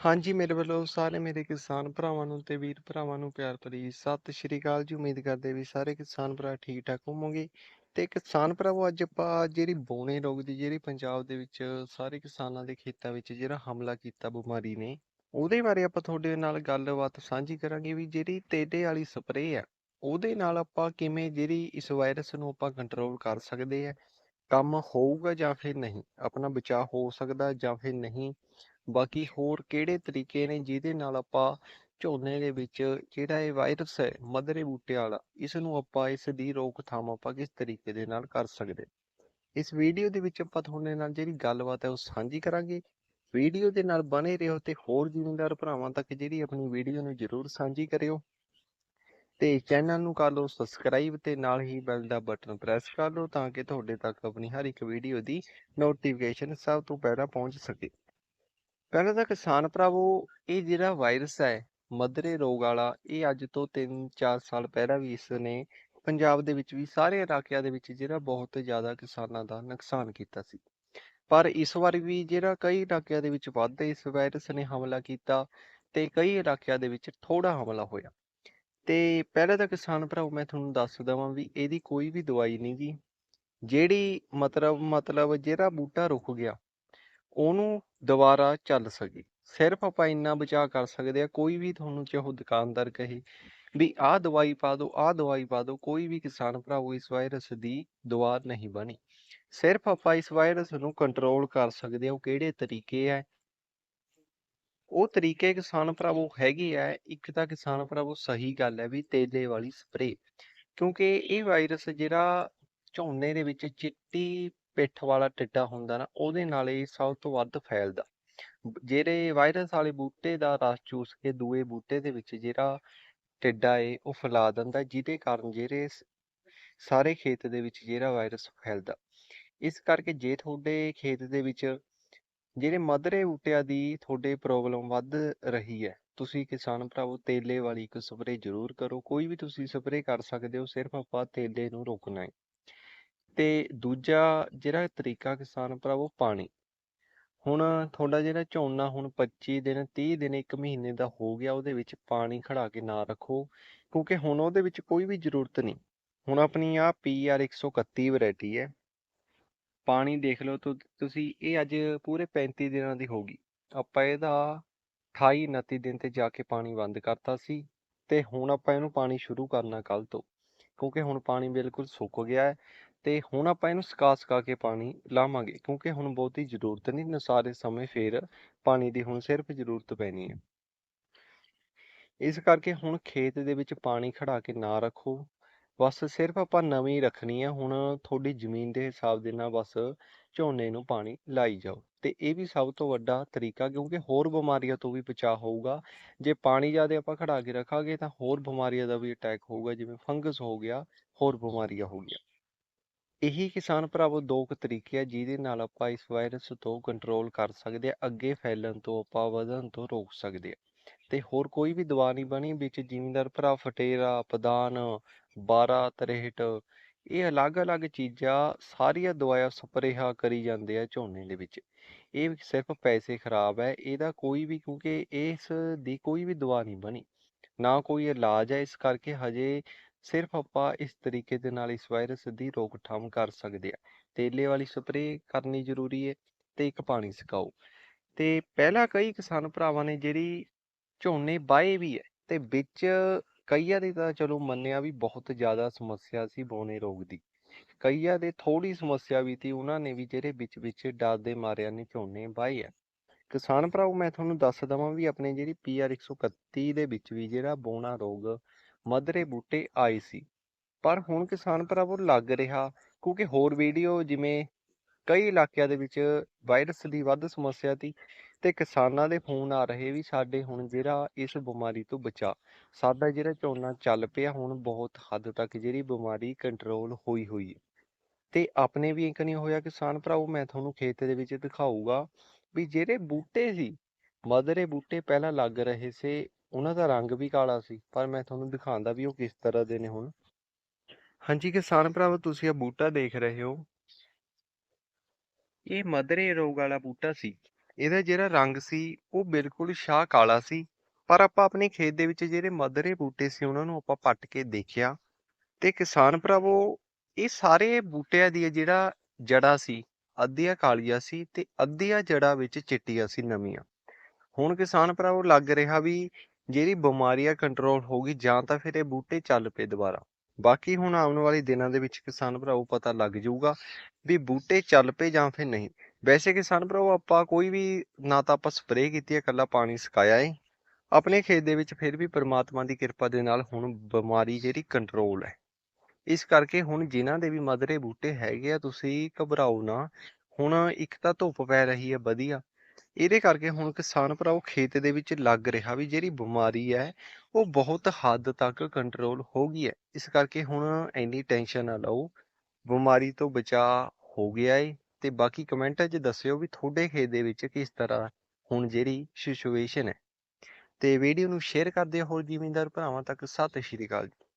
ਹਾਂਜੀ, ਮੇਰੇ ਵੱਲੋਂ ਸਾਰੇ ਮੇਰੇ ਕਿਸਾਨ ਭਰਾਵਾਂ ਨੂੰ ਤੇ ਵੀਰ ਭਰਾਵਾਂ ਨੂੰ ਪਿਆਰ ਭਰੀ ਸਤਿ ਸ਼੍ਰੀ ਅਕਾਲ ਜੀ। ਉਮੀਦ ਕਰਦੇ ਵੀ ਸਾਰੇ ਕਿਸਾਨ ਭਰਾ ਠੀਕ ਠਾਕ ਹੋਵੋਗੇ। ਤੇ ਕਿਸਾਨ ਭਰਾਵੋ, ਅੱਜ ਆਪਾਂ ਜਿਹੜੀ ਬੋਨੇ ਰੋਗ ਦੀ ਜਿਹੜੀ ਪੰਜਾਬ ਦੇ ਵਿੱਚ ਸਾਰੇ ਕਿਸਾਨਾਂ ਦੇ ਖੇਤਾਂ ਵਿੱਚ ਜਿਹੜਾ ਹਮਲਾ ਕੀਤਾ ਬਿਮਾਰੀ ਨੇ, ਉਹਦੇ ਬਾਰੇ ਆਪਾਂ ਤੁਹਾਡੇ ਨਾਲ ਗੱਲਬਾਤ ਸਾਂਝੀ ਕਰਾਂਗੇ ਵੀ ਜਿਹੜੀ ਤੇਡੇ ਵਾਲੀ ਸਪਰੇਅ ਆ ਉਹਦੇ ਨਾਲ ਆਪਾਂ ਕਿਵੇਂ ਜਿਹੜੀ ਇਸ ਵਾਇਰਸ ਨੂੰ ਆਪਾਂ ਕੰਟਰੋਲ ਕਰ ਸਕਦੇ ਆ ਕੰਮ ਹੋਊਗਾ ਜਾਂ ਫਿਰ ਨਹੀਂ, ਆਪਣਾ ਬਚਾਅ ਹੋ ਸਕਦਾ ਜਾਂ ਫਿਰ ਨਹੀਂ। ਬਾਕੀ ਹੋਰ ਕਿਹੜੇ ਤਰੀਕੇ ਨੇ ਜਿਹਦੇ ਨਾਲ ਆਪਾਂ ਝੋਨੇ ਦੇ ਵਿੱਚ ਜਿਹੜਾ ਇਹ ਵਾਇਰਸ ਹੈ, ਮਧਰੇ ਬੂਟੇ ਵਾਲਾ ਇਸ ਨੂੰ ਆਪਾਂ, ਇਸ ਦੀ ਰੋਕਥਾਮ ਆਪਾਂ ਕਿਸ ਤਰੀਕੇ ਦੇ ਨਾਲ ਕਰ ਸਕਦੇ ਇਸ ਵੀਡੀਓ ਦੇ ਵਿੱਚ ਆਪਾਂ ਤੁਹਾਡੇ ਨਾਲ ਜਿਹੜੀ ਗੱਲਬਾਤ ਹੈ ਉਹ ਸਾਂਝੀ ਕਰਾਂਗੇ। ਵੀਡੀਓ ਦੇ ਨਾਲ ਬਣੇ ਰਹੋ ਤੇ ਹੋਰ ਜ਼ਿਮੀਂਦਾਰ ਭਰਾਵਾਂ ਤੱਕ ਜਿਹੜੀ ਆਪਣੀ ਵੀਡੀਓ ਨੂੰ ਜਰੂਰ ਸਾਂਝੀ ਕਰਿਓ। ਤੇ ਚੈਨਲ ਨੂੰ ਕਰ ਲਓ ਸਬਸਕ੍ਰਾਈਬ ਤੇ ਨਾਲ ਹੀ ਬੈਲ ਦਾ ਬਟਨ ਪ੍ਰੈਸ ਕਰ ਲਓ ਤਾਂ ਕਿ ਤੁਹਾਡੇ ਤੱਕ ਆਪਣੀ ਹਰ ਇੱਕ ਵੀਡੀਓ ਦੀ ਨੋਟੀਫਿਕੇਸ਼ਨ ਸਭ ਤੋਂ ਪਹਿਲਾਂ ਪਹੁੰਚ ਸਕੇ। ਪਹਿਲਾਂ ਤਾਂ ਕਿਸਾਨ ਭਰਾਵੋ, ਇਹ ਜਿਹੜਾ ਵਾਇਰਸ ਹੈ, ਮਧਰੇ ਰੋਗ ਵਾਲਾ, ਇਹ ਅੱਜ ਤੋਂ 3-4 ਸਾਲ ਪਹਿਲਾਂ ਵੀ ਇਸ ਨੇ ਪੰਜਾਬ ਦੇ ਵਿੱਚ ਵੀ ਸਾਰੇ ਇਲਾਕਿਆਂ ਦੇ ਵਿੱਚ ਜਿਹੜਾ ਬਹੁਤ ਜ਼ਿਆਦਾ ਕਿਸਾਨਾਂ ਦਾ ਨੁਕਸਾਨ ਕੀਤਾ ਸੀ। ਪਰ ਇਸ ਵਾਰ ਵੀ ਜਿਹੜਾ ਕਈ ਇਲਾਕਿਆਂ ਦੇ ਵਿੱਚ ਵੱਧ ਇਸ ਵਾਇਰਸ ਨੇ ਹਮਲਾ ਕੀਤਾ ਤੇ ਕਈ ਇਲਾਕਿਆਂ ਦੇ ਵਿੱਚ ਥੋੜਾ ਹਮਲਾ ਹੋਇਆ। ਤੇ ਪਹਿਲਾਂ ਤਾਂ ਕਿਸਾਨ ਭਰਾਵੋ, ਮੈਂ ਤੁਹਾਨੂੰ ਦੱਸ ਦਵਾਂ ਵੀ ਇਹਦੀ ਕੋਈ ਵੀ ਦਵਾਈ ਨਹੀਂ ਜੀ ਜਿਹੜੀ ਮਤਲਬ ਮਤਲਬ ਜਿਹੜਾ ਬੂਟਾ ਰੁਕ ਗਿਆ ਉਹਨੂੰ ਦੁਬਾਰਾ ਚੱਲ ਸਕੇ। ਸਿਰਫ ਆਪਾਂ ਇੰਨਾ ਬਚਾਅ ਕਰ ਸਕਦੇ ਆ, ਕੋਈ ਵੀ ਤੁਹਾਨੂੰ ਚਾਹੋ ਦੁਕਾਨਦਾਰ ਕਹੇ ਵੀ ਆਹ ਦਵਾਈ ਪਾ ਦਿਓ, ਆਹ ਦਵਾਈ ਪਾ ਦਿਓ, ਕੋਈ ਵੀ ਕਿਸਾਨ ਭਰਾਵੋ ਇਸ ਵਾਇਰਸ ਦੀ ਦਵਾ ਨਹੀਂ ਬਣੀ। ਸਿਰਫ ਆਪਾਂ ਇਸ ਵਾਇਰਸ ਨੂੰ ਕੰਟਰੋਲ ਕਰ ਸਕਦੇ ਆ, ਉਹ ਕਿਹੜੇ ਤਰੀਕੇ ਆ? ਉਹ ਤਰੀਕੇ ਕਿਸਾਨ ਭਰਾਵੋ ਹੈਗੇ ਆ, ਇੱਕ ਤਾਂ ਕਿਸਾਨ ਭਰਾਵੋ ਸਹੀ ਗੱਲ ਹੈ ਵੀ ਤੇਲੇ ਵਾਲੀ ਸਪਰੇ ਕਿਉਂਕਿ ਇਹ ਵਾਇਰਸ ਜਿਹੜਾ ਝੋਨੇ ਦੇ ਵਿੱਚ ਚਿੱਟੀ ਪਿੱਠ ਵਾਲਾ ਟਿੱਡਾ ਹੁੰਦਾ ਨਾ, ਉਹਦੇ ਨਾਲ ਇਹ ਸਭ ਤੋਂ ਵੱਧ ਫੈਲਦਾ। ਜਿਹੜੇ ਵਾਇਰਸ ਵਾਲੇ ਬੂਟੇ ਦਾ ਰਸ ਚੂਸ ਕੇ ਦੂਏ ਬੂਟੇ ਦੇ ਵਿੱਚ ਜਿਹੜਾ ਟਿੱਡਾ ਏ, ਉਹ ਫੈਲਾ ਦਿੰਦਾ, ਜਿਹਦੇ ਕਾਰਨ ਜਿਹੜੇ ਸਾਰੇ ਖੇਤ ਦੇ ਵਿੱਚ ਜਿਹੜਾ ਵਾਇਰਸ ਫੈਲਦਾ। ਇਸ ਕਰਕੇ ਜੇ ਤੁਹਾਡੇ ਖੇਤ ਦੇ ਵਿੱਚ ਜਿਹੜੇ ਮਧਰੇ ਬੂਟਿਆਂ ਦੀ ਤੁਹਾਡੇ ਪ੍ਰੋਬਲਮ ਵੱਧ ਰਹੀ ਹੈ, ਤੁਸੀਂ ਕਿਸਾਨ ਭਰਾਵੋ, ਤੇਲੇ ਵਾਲੀ ਇੱਕ ਸਪਰੇ ਜ਼ਰੂਰ ਕਰੋ। ਕੋਈ ਵੀ ਤੁਸੀਂ ਸਪਰੇ ਕਰ ਸਕਦੇ ਹੋ, ਸਿਰਫ ਆਪਾਂ ਤੇਲੇ ਨੂੰ ਰੋਕਣਾ ਹੈ ਤੇ ਦੂਜਾ ਜਿਹੜਾ ਤਰੀਕਾ ਕਿਸਾਨ ਭਰਾਵੋ ਪਾਣੀ। ਹੁਣ ਤੁਹਾਡਾ ਜਿਹੜਾ ਝੋਨਾ ਹੁਣ 25 ਦਿਨ 30 ਦਿਨ, ਇੱਕ ਮਹੀਨੇ ਦਾ ਹੋ ਗਿਆ, ਉਹਦੇ ਵਿੱਚ ਪਾਣੀ ਖੜਾ ਕੇ ਨਾ ਰੱਖੋ, ਕਿਉਂਕਿ ਹੁਣ ਉਹਦੇ ਵਿੱਚ ਕੋਈ ਵੀ ਜ਼ਰੂਰਤ ਨਹੀਂ। ਹੁਣ ਆਪਣੀ ਆ PR 131 ਵੈਰਾਈਟੀ ਹੈ। ਪਾਣੀ ਦੇਖ ਲਓ ਤੁਸੀਂ, ਇਹ ਅੱਜ ਪੂਰੇ 35 ਦਿਨਾਂ ਦੀ ਹੋ ਗਈ। ਆਪਾਂ ਇਹਦਾ 28 29 ਦਿਨ ਤੇ ਜਾ ਕੇ ਪਾਣੀ ਬੰਦ ਕਰਤਾ ਸੀ ਤੇ ਹੁਣ ਆਪਾਂ ਇਹਨੂੰ ਪਾਣੀ ਸ਼ੁਰੂ ਕਰਨਾ ਕੱਲ ਤੋਂ, ਕਿਉਂਕਿ ਹੁਣ ਪਾਣੀ ਬਿਲਕੁਲ ਸੁੱਕ ਗਿਆ ਹੈ। ਤੇ ਹੁਣ ਆਪਾਂ ਇਹਨੂੰ ਸਕਾ ਸਕਾ ਕੇ ਪਾਣੀ ਲਾਵਾਂਗੇ, ਕਿਉਂਕਿ ਹੁਣ ਬਹੁਤੀ ਜ਼ਰੂਰਤ ਨਹੀਂ ਸਾਰੇ ਸਮੇਂ ਫੇਰ ਪਾਣੀ ਦੀ, ਹੁਣ ਸਿਰਫ ਜ਼ਰੂਰਤ ਪੈਣੀ ਹੈ। ਇਸ ਕਰਕੇ ਹੁਣ ਖੇਤ ਦੇ ਵਿੱਚ ਪਾਣੀ ਖੜਾ ਕੇ ਨਾ ਰੱਖੋ, ਬਸ ਸਿਰਫ ਆਪਾਂ ਨਵੀਂ ਰੱਖਣੀ ਹੈ ਹੁਣ ਤੁਹਾਡੀ ਜ਼ਮੀਨ ਦੇ ਹਿਸਾਬ ਦੇ ਨਾਲ ਬਸ ਝੋਨੇ ਨੂੰ ਪਾਣੀ ਲਾਈ ਜਾਓ। ਤੇ ਇਹ ਵੀ ਸਭ ਤੋਂ ਵੱਡਾ ਤਰੀਕਾ, ਕਿਉਂਕਿ ਹੋਰ ਬਿਮਾਰੀਆਂ ਤੋਂ ਵੀ ਬਚਾਅ ਹੋਊਗਾ। ਜੇ ਪਾਣੀ ਜ਼ਿਆਦਾ ਆਪਾਂ ਖੜਾ ਕੇ ਰੱਖਾਂਗੇ ਤਾਂ ਹੋਰ ਬਿਮਾਰੀਆਂ ਦਾ ਵੀ ਅਟੈਕ ਹੋਊਗਾ, ਜਿਵੇਂ ਫੰਗਸ ਹੋ ਗਿਆ, ਹੋਰ ਬਿਮਾਰੀਆਂ ਹੋ ਗਈਆਂ। ਇਹੀ ਕਿਸਾਨ ਭਰਾਵੋ ਦੋ ਕੁ ਤਰੀਕੇ ਆ, ਜਿਹਦੇ ਨਾਲ ਆਪਾਂ ਇਸ ਵਾਇਰਸ ਤੋਂ ਕੰਟਰੋਲ ਕਰ ਸਕਦੇ ਆ, ਅੱਗੇ ਫੈਲਣ ਤੋਂ ਆਪਾਂ ਵਧਣ ਤੋਂ ਰੋਕ ਸਕਦੇ ਆ। ਤੇ ਹੋਰ ਕੋਈ ਵੀ ਦਵਾ ਨਹੀਂ ਬਣੀ, ਵਿੱਚ ਜ਼ਿਮੀਂਦਾਰ ਭਰਾ ਫਟੇਰਾ, ਪਦਾਨ 12 63 ਇਹ ਅਲੱਗ-ਅਲੱਗ ਚੀਜ਼ਾਂ ਸਾਰੀਆਂ ਦਵਾਈਆਂ ਸਪਰੇਹਾਂ ਕਰੀ ਜਾਂਦੇ ਆ ਝੋਨੇ ਦੇ ਵਿੱਚ। ਇਹ ਸਿਰਫ ਪੈਸੇ ਖਰਾਬ ਹੈ ਇਹਦਾ ਕੋਈ ਵੀ ਕਿਉਂਕਿ ਇਸ ਦੀ ਕੋਈ ਵੀ ਦਵਾ ਨਹੀਂ ਬਣੀ। ਨਾ ਕੋਈ ਇਲਾਜ ਹੈ ਇਸ ਕਰਕੇ ਹਜੇ ਸਿਰਫ ਆਪਾਂ ਇਸ ਤਰੀਕੇ ਦੇ ਨਾਲ ਇਸ ਵਾਇਰਸ ਦੀ ਰੋਕਥਾਮ ਕਰ ਸਕਦੇ ਆ ਤੇਲੇ ਵਾਲੀ ਸਪਰੇਅ ਕਰਨੀ ਜ਼ਰੂਰੀ ਹੈ ਤੇ ਇੱਕ ਪਾਣੀ ਸਿਕਾਓ ਤੇ ਪਹਿਲਾਂ ਕਈ ਕਿਸਾਨ ਭਰਾਵਾਂ ਨੇ ਜਿਹੜੀ ਝੋਨੇ ਵਾਏ ਵੀ ਹੈ ਤੇ ਵਿੱਚ ਕਈਆਂ ਦੀ ਤਾਂ ਚਲੋ ਮੰਨਿਆ ਵੀ ਬਹੁਤ ਜ਼ਿਆਦਾ ਸਮੱਸਿਆ ਸੀ ਬੋਨੇ ਰੋਗ ਦੀ। ਕਈਆਂ ਦੇ ਥੋੜੀ ਸਮੱਸਿਆ ਵੀ ਸੀ, ਉਹਨਾਂ ਨੇ ਵੀ ਜਿਹੜੇ ਵਿੱਚ ਵਿੱਚ ਡਰ ਦੇ ਮਾਰਿਆਂ ਨੇ ਝੋਨੇ ਵਾਏ ਆ। ਕਿਸਾਨ ਭਰਾਵੋ ਮੈਂ ਤੁਹਾਨੂੰ ਦੱਸ ਦਵਾਂ ਵੀ ਆਪਣੇ ਜਿਹੜੀ PR 131 ਦੇ ਵਿੱਚ ਵੀ ਜਿਹੜਾ ਬੋਨਾ ਰੋਗ ਮਧਰੇ ਬੂਟੇ ਆਏ ਸੀ। ਪਰ ਹੁਣ ਕਿਸਾਨ ਭਰਾਵੋ ਲੱਗ ਰਿਹਾ, ਕਿਉਂਕਿ ਹੋਰ ਵੀਡੀਓ ਜਿਵੇਂ ਕਈ ਇਲਾਕਿਆਂ ਦੇ ਵਿੱਚ ਵਾਇਰਸ ਦੀ ਵੱਧ ਸਮੱਸਿਆ ਸੀ ਤੇ ਕਿਸਾਨਾਂ ਦੇ ਫੋਨ ਆ ਰਹੇ ਵੀ ਸਾਡੇ ਹੁਣ ਜਿਹੜਾ ਇਸ ਬਿਮਾਰੀ ਤੋਂ ਬਚਾ। ਸਾਡਾ ਜਿਹੜਾ ਝੋਨਾ ਚੱਲ ਪਿਆ ਹੁਣ ਬਹੁਤ ਹੱਦ ਤੱਕ ਜਿਹੜੀ ਬਿਮਾਰੀ ਕੰਟਰੋਲ ਹੋਈ ਹੋਈ ਹੈ। ਤੇ ਆਪਣੇ ਵੀ ਇੱਕ ਨਹੀਂ ਹੋਇਆ ਕਿਸਾਨ ਭਰਾਵੋ, ਮੈਂ ਤੁਹਾਨੂੰ ਖੇਤ ਦੇ ਵਿੱਚ ਦਿਖਾਊਗਾ ਵੀ ਜਿਹੜੇ ਬੂਟੇ ਸੀ, ਮਧਰੇ ਬੂਟੇ ਪਹਿਲਾਂ ਲੱਗ ਰਹੇ ਸੀ ਉਹਨਾਂ ਦਾ ਰੰਗ ਵੀ ਕਾਲਾ ਸੀ, ਪਰ ਮੈਂ ਤੁਹਾਨੂੰ ਦਿਖਾਉਂਦਾ ਵੀ ਉਹ ਕਿਸ ਤਰ੍ਹਾਂ ਦੇ ਨੇ ਹੁਣ। ਹਾਂਜੀ, ਕਿਸਾਨ ਭਰਾਵੋ, ਤੁਸੀਂ ਇਹ ਬੂਟਾ ਦੇਖ ਰਹੇ ਹੋ। ਇਹ ਮਧਰੇ ਰੋਗ ਵਾਲਾ ਬੂਟਾ ਸੀ। ਇਹਦਾ ਜਿਹੜਾ ਰੰਗ ਸੀ, ਉਹ ਬਿਲਕੁਲ ਸ਼ਾਹ ਕਾਲਾ ਸੀ। ਪਰ ਆਪਾਂ ਆਪਣੇ ਖੇਤ ਦੇ ਵਿੱਚ ਜਿਹੜੇ ਮਧਰੇ ਬੂਟੇ ਸੀ, ਉਹਨਾਂ ਨੂੰ ਆਪਾਂ ਪੱਟ ਕੇ ਦੇਖਿਆ। ਤੇ ਕਿਸਾਨ ਭਰਾਵੋ, ਇਹ ਸਾਰੇ ਬੂਟਿਆਂ ਦੀ ਜਿਹੜਾ ਜੜਾ ਸੀ, ਅੱਧੀਆਂ ਕਾਲੀਆਂ ਸੀ ਤੇ ਅੱਧੀਆਂ ਜੜਾਂ ਵਿੱਚ ਚਿੱਟੀਆਂ ਸੀ ਨਵੀਆਂ। ਹੁਣ ਕਿਸਾਨ ਭਰਾਵੋ, ਲੱਗ ਰਿਹਾ ਵੀ ਜਿਹੜੀ ਬਿਮਾਰੀ ਆ ਕੰਟਰੋਲ ਹੋ ਗਈ, ਜਾਂ ਤਾਂ ਫਿਰ ਇਹ ਬੂਟੇ ਚੱਲ ਪਏ ਦੁਬਾਰਾ। ਬਾਕੀ ਹੁਣ ਆਉਣ ਵਾਲੇ ਦਿਨਾਂ ਦੇ ਵਿੱਚ ਕਿਸਾਨ ਭਰਾਵੋ ਪਤਾ ਲੱਗ ਜਾਊਗਾ ਵੀ ਬੂਟੇ ਚੱਲ ਪਏ ਜਾਂ ਫਿਰ ਨਹੀਂ। ਵੈਸੇ ਕਿਸਾਨ ਭਰਾਵੋ ਆਪਾਂ ਕੋਈ ਵੀ ਨਾ ਤਾਂ ਆਪਾਂ ਸਪਰੇਅ ਕੀਤੀ ਹੈ, ਇਕੱਲਾ ਪਾਣੀ ਸੁਕਾਇਆ ਏ। ਆਪਣੇ ਖੇਤ ਦੇ ਵਿੱਚ ਫਿਰ ਵੀ ਪਰਮਾਤਮਾ ਦੀ ਕਿਰਪਾ ਦੇ ਨਾਲ ਹੁਣ ਬਿਮਾਰੀ ਜਿਹੜੀ ਕੰਟਰੋਲ ਹੈ। ਇਸ ਕਰਕੇ ਹੁਣ ਜਿਨ੍ਹਾਂ ਦੇ ਵੀ ਮਧਰੇ ਬੂਟੇ ਹੈਗੇ ਆ, ਤੁਸੀਂ ਘਬਰਾਓ ਨਾ। ਹੁਣ ਇੱਕ ਤਾਂ ਧੁੱਪ ਪੈ ਰਹੀ ਹੈ ਵਧੀਆ। ਇਹਦੇ ਕਰਕੇ ਹੁਣ ਕਿਸਾਨ ਭਰਾਓ ਖੇਤ ਦੇ ਵਿੱਚ ਲੱਗ ਰਿਹਾ ਵੀ ਜਿਹੜੀ ਬਿਮਾਰੀ ਹੈ, ਉਹ ਬਹੁਤ ਹੱਦ ਤੱਕ ਕੰਟਰੋਲ ਹੋ ਗਈ ਹੈ। ਇਸ ਕਰਕੇ ਹੁਣ ਇੰਨੀ ਟੈਨਸ਼ਨ ਨਾ ਲਓ। ਬਿਮਾਰੀ ਤੋਂ ਬਚਾਅ ਹੋ ਗਿਆ ਏ ਤੇ ਬਾਕੀ ਕਮੈਂਟਾਂ 'ਚ ਦੱਸਿਓ ਵੀ ਤੁਹਾਡੇ ਖੇਤ ਦੇ ਵਿੱਚ ਕਿਸ ਤਰ੍ਹਾਂ ਹੁਣ ਜਿਹੜੀ ਸਿਚੁਏਸ਼ਨ ਹੈ। ਤੇ ਵੀਡੀਓ ਨੂੰ ਸ਼ੇਅਰ ਕਰ ਦਿਓ ਹੋਰ ਜ਼ਿਮੀਂਦਾਰ ਭਰਾਵਾਂ ਤੱਕ। ਸਤਿ ਸ਼੍ਰੀ ਅਕਾਲ ਜੀ।